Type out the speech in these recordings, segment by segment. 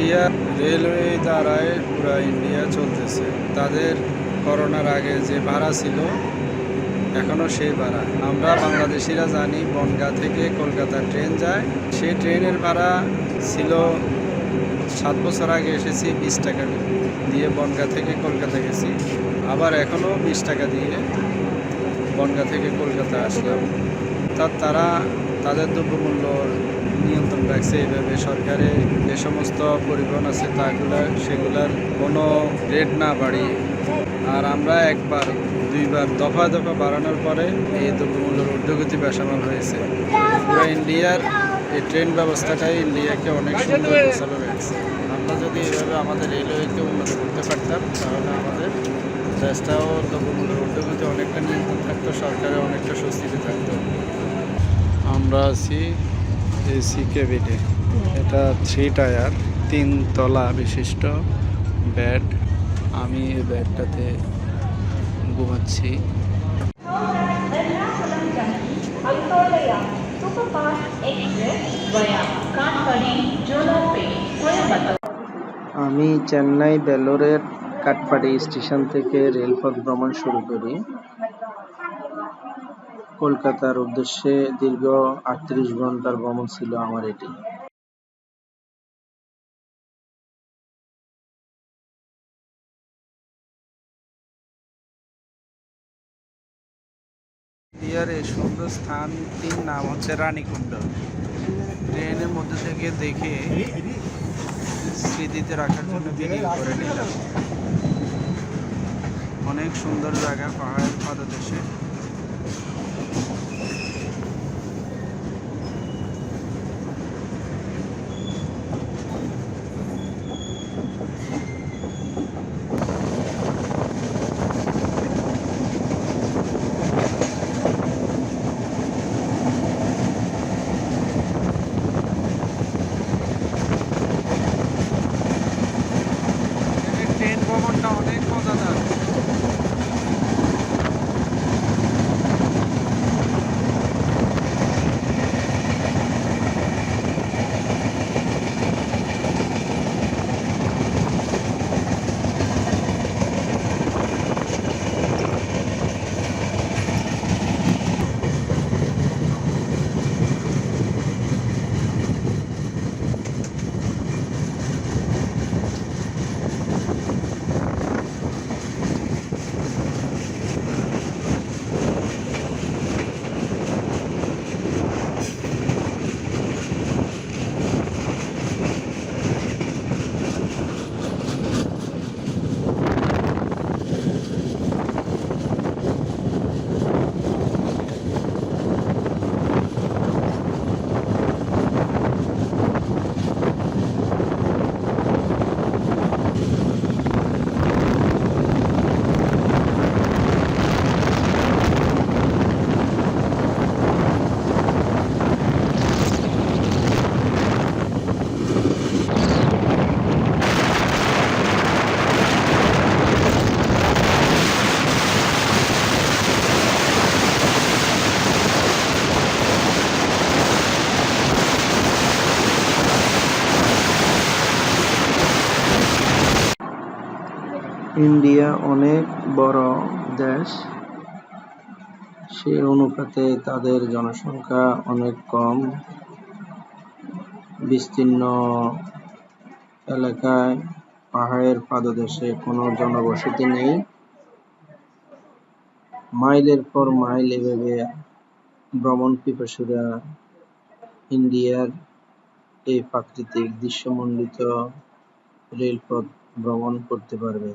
India railway দ্বারায় পুরো India চলতেছে। তাদের করোনার আগে যে ভাড়া ছিল এখনও সেই ভাড়া। আমরা বাংলাদেশিরা জানি, বনগা থেকে কলকাতা ট্রেন যায়। সেই ট্রেনের ভাড়া ছিল সাত বছর আগে এসেছি, বিশ টাকা দিয়ে বনগা থেকে কলকাতা গেছি। আবার এখনও বিশ টাকা দিয়ে বনগা থেকে কলকাতা আসলাম। তা তারা, তাদের দ্রব্যমূল্য নিয়ন্ত্রণ রাখছে এইভাবে সরকারে যে সমস্ত পরিবহন আছে তাগুলা, সেগুলার কোনো রেট না বাড়িয়ে। আর আমরা একবার, দুইবার, দফা দফা বাড়ানোর পরে এই দ্রব্যমূল্যের ঊর্ধ্বগতি বেসামাল হয়েছে। পুরো ইন্ডিয়ার এই ট্রেন ব্যবস্থাটাই ইন্ডিয়াকে অনেক সুন্দর গোছালো রাখছে আমরা যদি এইভাবে আমাদের রেলওয়েকে উন্নত করতে পারতাম, তাহলে আমাদের দেশটাও দ্রব্যমূল্যের ঊর্ধ্বগতি অনেকটা নিয়ন্ত্রণ থাকতো সরকারে অনেকটা স্বস্তিতে থাকতো। আমরা আছি এসি কেবিনে এটা থ্রি টায়ার তিন তলা বিশিষ্ট বেড আমি এই বেডটাতে ঘুমাচ্ছি. আমি চেন্নাই বেলোরের কাটপাড়ি স্টেশন থেকে রেলপথ ভ্রমণ শুরু করি। কলকাতার উদ্দেশ্যে দীর্ঘ আটত্রিশ ঘণ্টার ভ্রমণ ছিল আমার এটি। ইন্ডিয়ার এই সুন্দর স্থানটির নাম হচ্ছে রানীকুণ্ড। ট্রেনের মধ্যে থেকে দেখে স্মৃতিতে রাখার জন্য ভিডিও করে নিলাম। অনেক সুন্দর জায়গা পাহাড়ের পাদদেশে। অনেক বড় দেশ, সে অনুপাতে তাদের জনসংখ্যা অনেক কম। বিস্তীর্ণ এলাকায় পাহাড়ের পাদদেশে কোনো জনবসতি নেই। মাইলের পর মাইল এভাবে ভ্রমণ পিপাসুরা ইন্ডিয়ার এই প্রাকৃতিক দৃশ্যমণ্ডিত রেলপথ ভ্রমণ করতে পারবে।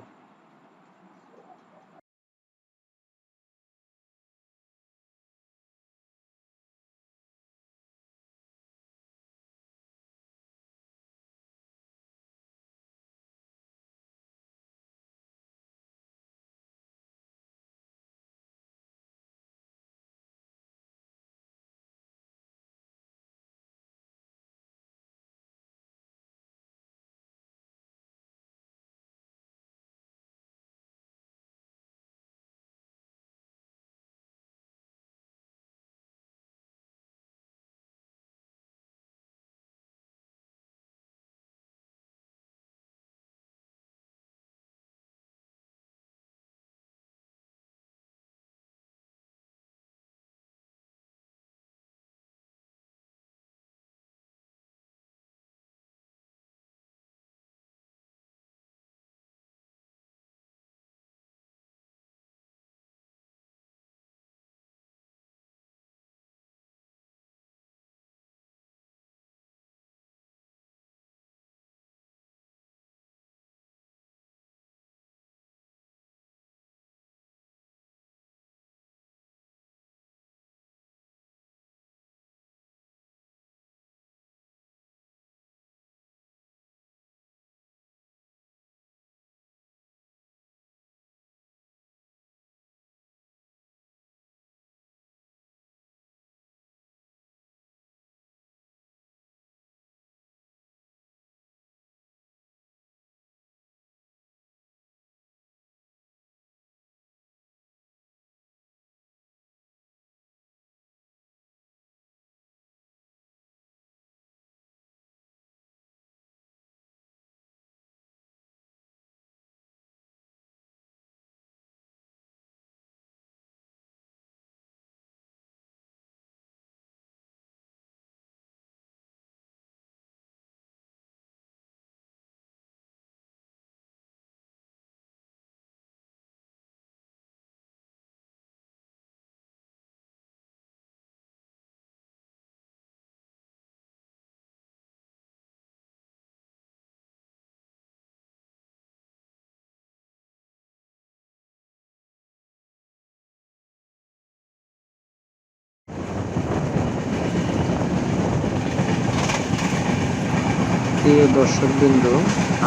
প্রিয় দর্শকবৃন্দ,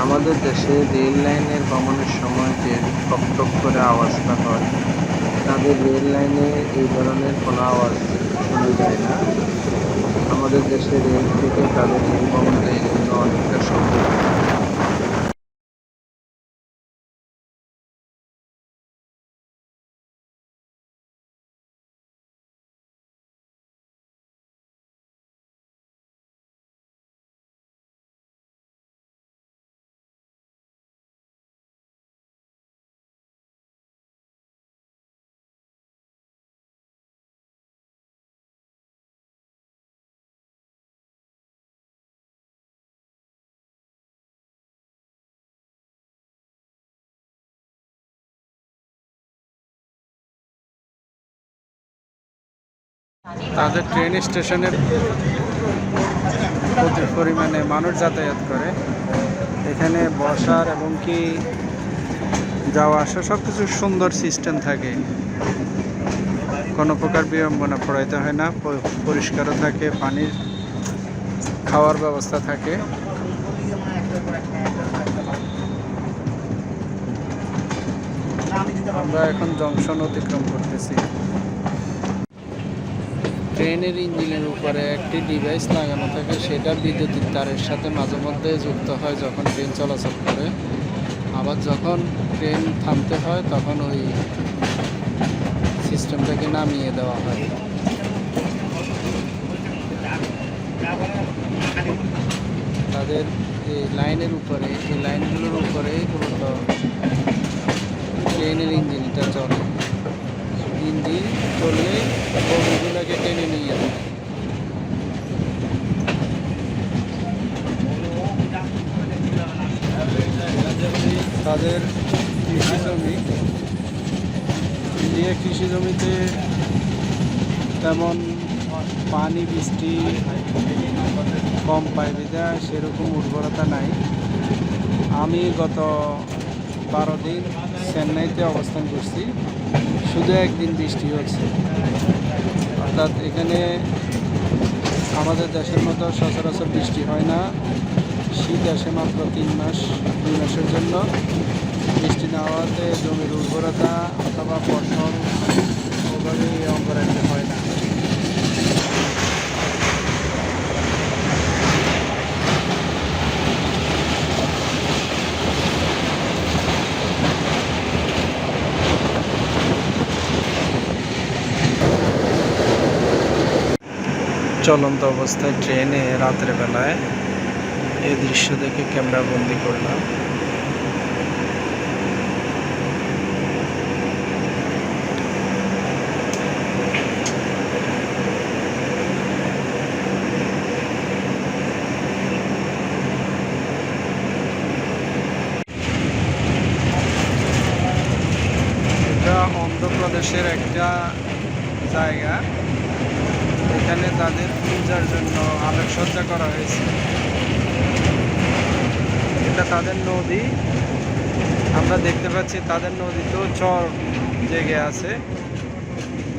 আমাদের দেশে রেল লাইনের ভ্রমণের সময় যে টক টক করে আওয়াজটা হয়, তাদের রেল লাইনে এই ধরনের কোনো আওয়াজ শোনা যায় না। আমাদের দেশে রেল থেকে তাদের জন্য অনেকটা সম্ভব। তাদের ট্রেন স্টেশনের প্রচুর পরিমাণে মানুষ যাতায়াত করে। এখানে বসার এবং কি যাওয়া আসা সব কিছু সুন্দর সিস্টেম থাকে। কোনো প্রকার বিড়ম্বনা পড়াইতে হয় না পরিষ্কারও থাকে, পানির খাওয়ার ব্যবস্থা থাকে। আমরা এখন জংশন অতিক্রম করতেছি। ট্রেনের ইঞ্জিনের উপরে একটি ডিভাইস লাগানো থাকে, সেটা বিদ্যুতের তারের সাথে মাঝে মধ্যে যুক্ত হয় যখন ট্রেন চলাচল করে। আবার যখন ট্রেন থামতে হয়, তখন ওই সিস্টেমটাকে নামিয়ে দেওয়া হয়। তাদের এই লাইনের উপরে, এই লাইনগুলোর উপরে মূলত ট্রেনের ইঞ্জিনটা চলে। ইঞ্জিন চললে বগিগুলোকে টেনে নিয়ে যায় তাদের কৃষি জমি, ইন্ডিয়া কৃষি জমিতে তেমন পানি, বৃষ্টি কম পায় যা সেরকম উর্বরতা নাই। আমি গত বারো দিন চেন্নাইতে অবস্থান করছি। শুধু একদিন বৃষ্টি হচ্ছে। অর্থাৎ এখানে আমাদের দেশের মতো সচরাচর বৃষ্টি হয় না। শীত আসে মাত্র তিন মাস, দুই মাসের জন্য। বৃষ্টি না হওয়াতে জমির উর্বরতা অথবা ফসল ওভাবে অঙ্গরাজ্য হয় না। চলন্ত অবস্থায় ট্রেনে রাতের বেলায় এই দৃশ্য দেখে ক্যামেরা বন্দি করলাম। অন্ধ্রপ্রদেশের একটা জায়গা। এখানে তাদের পূজার জন্য আলোকসজ্জা করা হয়েছে। এটা তাদের নদী। আমরা দেখতে পাচ্ছি তাদের নদীতেও চর জেগে আছে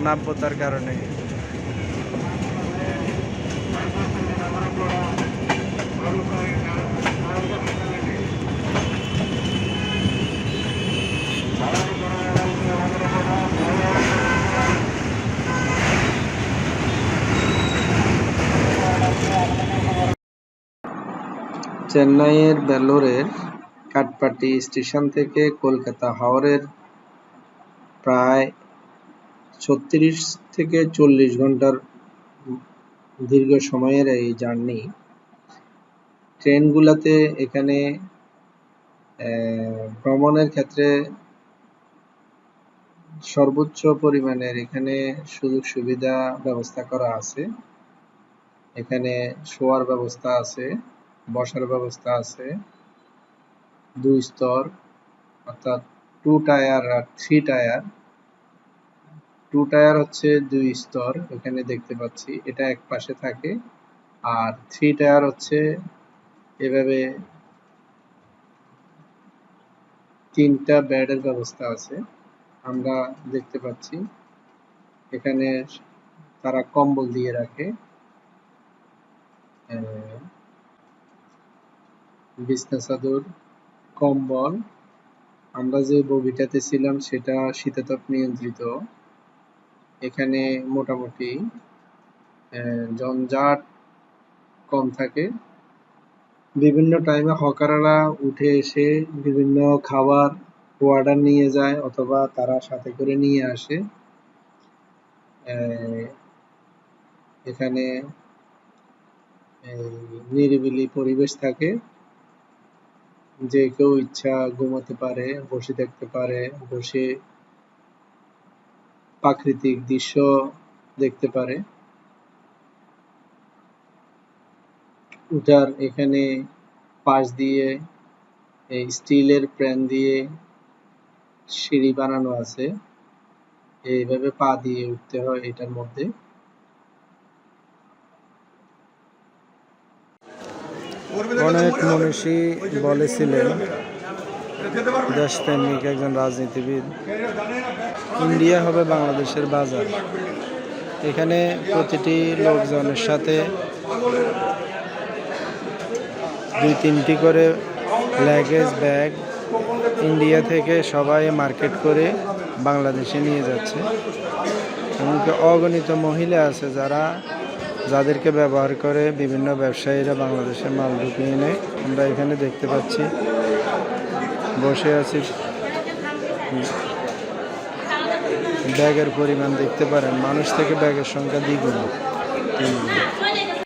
নাব্যতার কারণে। চেন্নাইয়ের ভেলোরের কাটপাটি স্টেশন থেকে কলকাতা হাওড়ের প্রায় ছত্রিশ থেকে চল্লিশ ঘণ্টার দীর্ঘ সময়ের এই জার্নি। ট্রেনগুলোতে এখানে ভ্রমণের ক্ষেত্রে সর্বোচ্চ পরিমাণের এখানে সুযোগ সুবিধা ব্যবস্থা করা আছে। এখানে শোয়ার ব্যবস্থা আছে। বসার ব্যবস্থা আছে। দুই স্তর, অর্থাৎ টু টায়ার আর থ্রি টায়ার টু টায়ার হচ্ছে দুই স্তর, এখানে দেখতে পাচ্ছি, এটা এক পাশে থাকে। আর থ্রি টায়ার হচ্ছে এভাবে তিনটা বেডের ব্যবস্থা আছে। আমরা দেখতে পাচ্ছি, এখানে তারা কম্বল দিয়ে রাখে। বিছনা চাদর কম্বল। আমরা যে বগিটাতে ছিলাম, সেটা শীতাতপ নিয়ন্ত্রিত। এখানে মোটামুটি জঞ্জাট কম থাকে। বিভিন্ন টাইমে হকাররা উঠে এসে বিভিন্ন খাবার অর্ডার নিয়ে যায়, অথবা তারা সাথে করে নিয়ে আসে। এখানে নিরিবিলি পরিবেশ থাকে। যে কেউ ইচ্ছা ঘুমাতে পারে, বসে থাকতে পারে, বসে প্রাকৃতিক দৃশ্য দেখতে পারে। উঠার এখানে পাশ দিয়ে, এই স্টিলের প্যান দিয়ে সিঁড়ি বানানো আছে। এইভাবে পা দিয়ে উঠতে হয় এটার মধ্যে। অনেক মনীষী বলেছিলেন দেশপ্রেমিক একজন রাজনীতিবিদ ইন্ডিয়া হবে বাংলাদেশের বাজার। এখানে প্রতিটি লোকজনের সাথে দুই তিনটি করে লাগেজ ব্যাগ ইন্ডিয়া থেকে সবাই মার্কেট করে বাংলাদেশে নিয়ে যাচ্ছে। এমনকি অগণিত মহিলা আছে যারা যাদেরকে ব্যবহার করে বিভিন্ন ব্যবসায়ীরা বাংলাদেশের মাল ঢুকিয়ে নেয়, আমরা এখানে দেখতে পাচ্ছি। বসে আছি। ব্যাগের পরিমাণ দেখতে পারেন। মানুষ থেকে ব্যাগের সংখ্যা দ্বিগুণ।